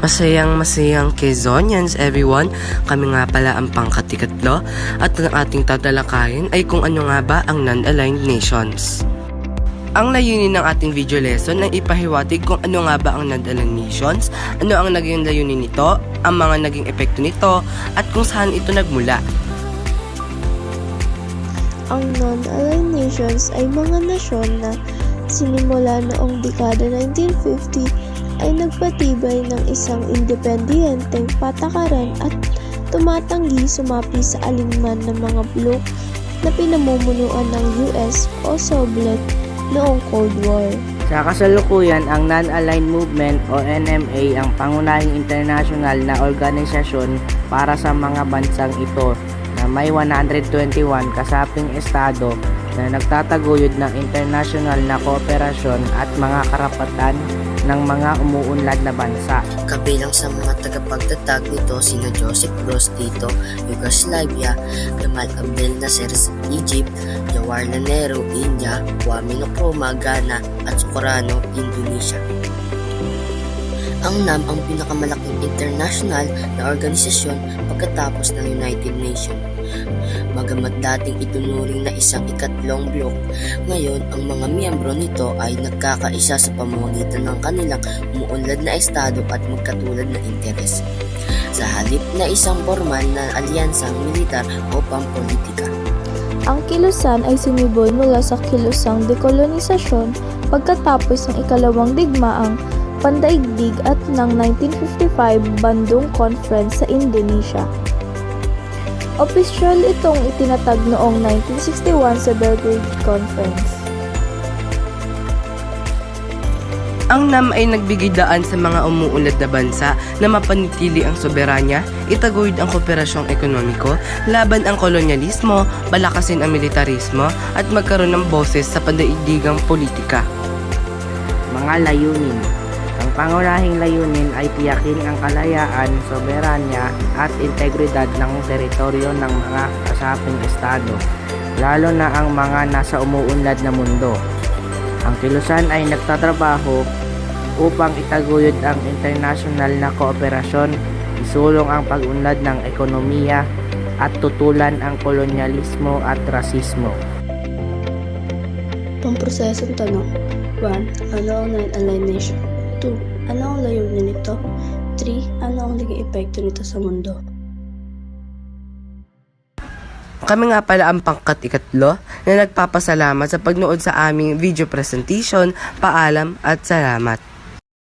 Masayang masayang Quezonians everyone. Kami nga pala ang pangkatikatlo at ang ating tatalakayin ay kung ano nga ba ang non-aligned nations. Ang layunin ng ating video lesson ay ipahiwatig kung ano nga ba ang non-aligned nations, ano ang naging layunin nito, ang mga naging epekto nito, at kung saan ito nagmula. Ang non-aligned nations ay mga nasyon na sinimula noong dekada 1950 ay nagpatibay ng isang independenteng patakaran at tumatanggi sumapi sa alinman ng mga blok na pinamumunuan ng US o Soviet noong Cold War. Sa kasalukuyan, ang Non-Aligned Movement o NMA ang pangunahing international na organisasyon para sa mga bansang ito na may 121 kasaping estado na nagtataguyod ng international na kooperasyon at mga karapatan ng mga umuunlad na bansa. Kabilang sa mga tagapagtatag nito sina Joseph Broz Tito, Yugoslavia, Gamal Abdel Nasser sa Egypt, Jawaharlal Nehru, India, Kwame Nkrumah, Ghana at Sukarno, Indonesia. Ang NAM ang pinakamalaking international na organisasyon pagkatapos ng United Nations. Bagamat dating itunuring na isang ikatlong blok, ngayon ang mga miyembro nito ay nagkakaisa sa pamamagitan ng kanilang umuunlad na estado at magkatulad na interes. Sa halip na isang formal na alyansang militar o pampolitika. Ang kilusan ay sumibol mula sa kilusang dekolonisasyon pagkatapos ng ikalawang digmaang pandaigdig at ng 1955 Bandung Conference sa Indonesia. Opisyal itong itinatag noong 1961 sa Belgrade Conference. Ang NAM ay nagbigay daan sa mga umuunlad na bansa na mapanitili ang soberanya, itaguyod ang kooperasyong ekonomiko, laban ang kolonyalismo, balakasin ang militarismo, at magkaroon ng boses sa pandaigdigang politika. Mga layunin Ang pangunahing layunin ay tiyakin ang kalayaan, soberanya at integridad ng teritoryo ng mga kasaping estado, lalo na ang mga nasa umuunlad na mundo. Ang kilusan ay nagtatrabaho upang itaguyod ang international na kooperasyon, isulong ang pag-unlad ng ekonomiya at tutulan ang kolonyalismo at rasismo. Pamprosesong tanong 1. Ano ang non-aligned nation? 2. Ano ang layunin nito? 3. Ano ang naging epekto nito sa mundo? Kami nga pala ang pangkat ikatlo na nagpapasalamat sa pagnood sa aming video presentation. Paalam at salamat.